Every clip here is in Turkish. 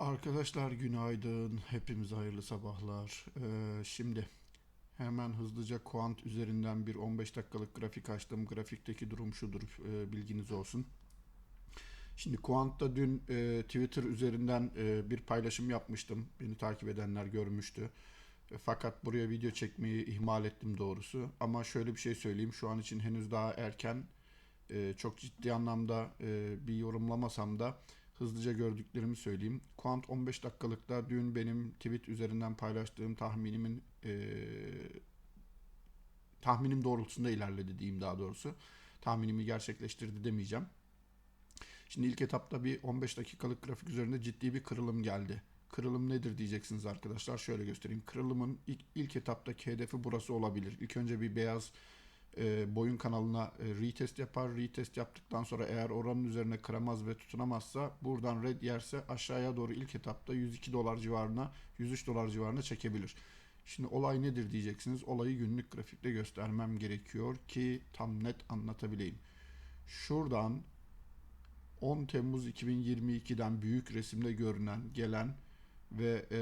Arkadaşlar günaydın. Hepimize hayırlı sabahlar. Ee, şimdi hemen hızlıca Quant üzerinden bir 15 dakikalık grafik açtım. Grafikteki durum şudur. e, bilginiz olsun. Şimdi Quant'ta dün e, Twitter üzerinden e, bir paylaşım yapmıştım. Beni takip edenler görmüştü. E, fakat buraya video çekmeyi ihmal ettim doğrusu. Ama şöyle bir şey söyleyeyim. Şu an için henüz daha erken. E, çok ciddi anlamda e, bir yorumlamasam da hızlıca gördüklerimi söyleyeyim. Quant 15 dakikalıkta dün benim tweet üzerinden paylaştığım tahminimin e, tahminim doğrultusunda ilerledi diyeyim daha doğrusu. Tahminimi gerçekleştirdi demeyeceğim. Şimdi ilk etapta bir 15 dakikalık grafik üzerinde ciddi bir kırılım geldi. Kırılım nedir diyeceksiniz arkadaşlar. Şöyle göstereyim. Kırılımın ilk, ilk etaptaki hedefi burası olabilir. İlk önce bir beyaz e, boyun kanalına e, retest yapar. Retest yaptıktan sonra eğer oranın üzerine kıramaz ve tutunamazsa buradan red yerse aşağıya doğru ilk etapta 102 dolar civarına 103 dolar civarına çekebilir. Şimdi olay nedir diyeceksiniz. Olayı günlük grafikte göstermem gerekiyor ki tam net anlatabileyim. Şuradan 10 Temmuz 2022'den büyük resimde görünen, gelen ve e,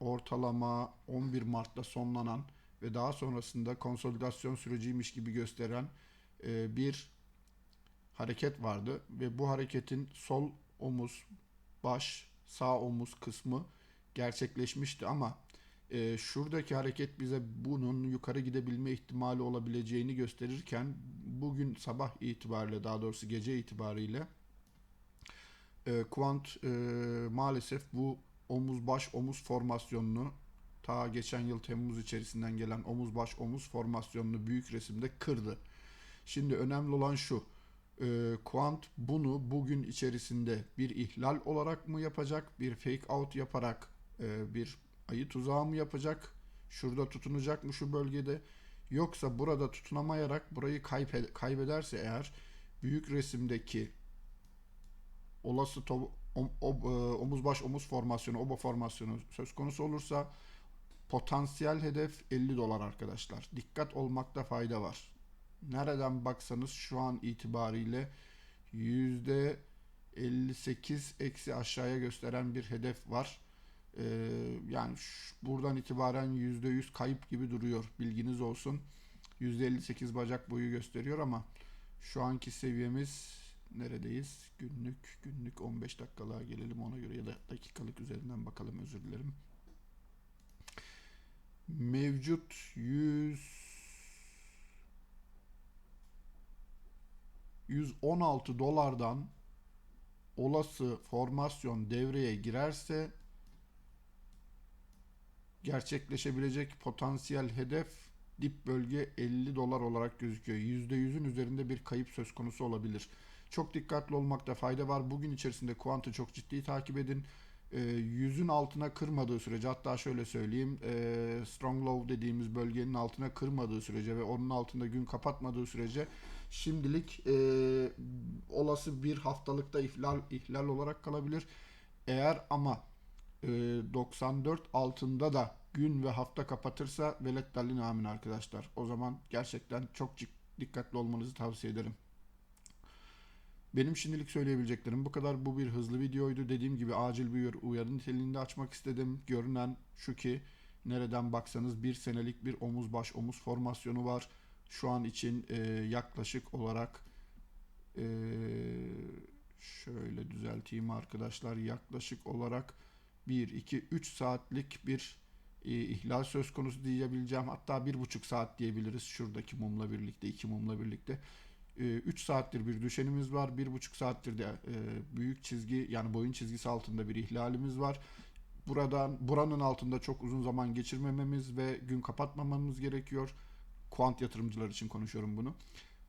ortalama 11 Mart'ta sonlanan ve daha sonrasında konsolidasyon süreciymiş gibi gösteren e, bir hareket vardı. Ve bu hareketin sol omuz, baş, sağ omuz kısmı gerçekleşmişti. Ama e, şuradaki hareket bize bunun yukarı gidebilme ihtimali olabileceğini gösterirken bugün sabah itibariyle daha doğrusu gece itibariyle e, Quant e, maalesef bu omuz baş omuz formasyonunu ta geçen yıl Temmuz içerisinden gelen omuz baş omuz formasyonunu büyük resimde kırdı. Şimdi önemli olan şu. E, Quant bunu bugün içerisinde bir ihlal olarak mı yapacak, bir fake out yaparak e, bir ayı tuzağı mı yapacak, şurada tutunacak mı şu bölgede, yoksa burada tutunamayarak burayı kaybe- kaybederse eğer büyük resimdeki olası to- om- ob- e, omuz baş omuz formasyonu, oba formasyonu söz konusu olursa potansiyel hedef 50 dolar arkadaşlar. Dikkat olmakta fayda var. Nereden baksanız şu an itibariyle yüzde 58 eksi aşağıya gösteren bir hedef var. Ee, yani şu- buradan itibaren yüzde 100 kayıp gibi duruyor. Bilginiz olsun. Yüzde 58 bacak boyu gösteriyor ama şu anki seviyemiz neredeyiz? Günlük günlük 15 dakikalığa gelelim ona göre ya da dakikalık üzerinden bakalım özür dilerim. Mevcut 100 116 dolardan olası formasyon devreye girerse gerçekleşebilecek potansiyel hedef dip bölge 50 dolar olarak gözüküyor. %100'ün üzerinde bir kayıp söz konusu olabilir. Çok dikkatli olmakta fayda var. Bugün içerisinde kuantı çok ciddi takip edin. E, yüzün altına kırmadığı sürece hatta şöyle söyleyeyim e, strong low dediğimiz bölgenin altına kırmadığı sürece ve onun altında gün kapatmadığı sürece şimdilik e, olası bir haftalıkta ihlal ihlal olarak kalabilir. Eğer ama e, 94 altında da gün ve hafta kapatırsa velet dalin amin arkadaşlar. O zaman gerçekten çok dikkatli olmanızı tavsiye ederim. Benim şimdilik söyleyebileceklerim bu kadar. Bu bir hızlı videoydu. Dediğim gibi acil bir uyarı- niteliğinde açmak istedim. Görünen şu ki nereden baksanız bir senelik bir omuz baş omuz formasyonu var. Şu an için e, yaklaşık olarak e, şöyle düzelteyim arkadaşlar. Yaklaşık olarak 1, 2, 3 saatlik bir e, ihlal söz konusu diyebileceğim. Hatta 1,5 saat diyebiliriz şuradaki mumla birlikte, iki mumla birlikte. 3 saattir bir düşenimiz var. 1,5 saattir de e, büyük çizgi yani boyun çizgisi altında bir ihlalimiz var. Buradan buranın altında çok uzun zaman geçirmememiz ve gün kapatmamamız gerekiyor. Kuant yatırımcılar için konuşuyorum bunu.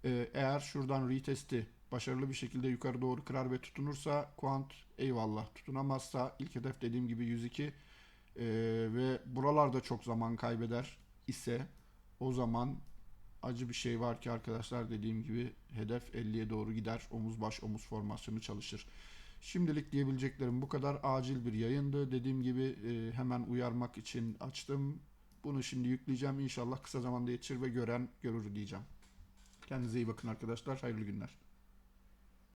E, eğer şuradan retesti başarılı bir şekilde yukarı doğru kırar ve tutunursa Kuant eyvallah. Tutunamazsa ilk hedef dediğim gibi 102 e, ve buralarda çok zaman kaybeder ise o zaman acı bir şey var ki arkadaşlar dediğim gibi hedef 50'ye doğru gider. Omuz baş omuz formasyonu çalışır. Şimdilik diyebileceklerim bu kadar acil bir yayındı. Dediğim gibi e, hemen uyarmak için açtım. Bunu şimdi yükleyeceğim. İnşallah kısa zamanda yetişir ve gören görür diyeceğim. Kendinize iyi bakın arkadaşlar. Hayırlı günler.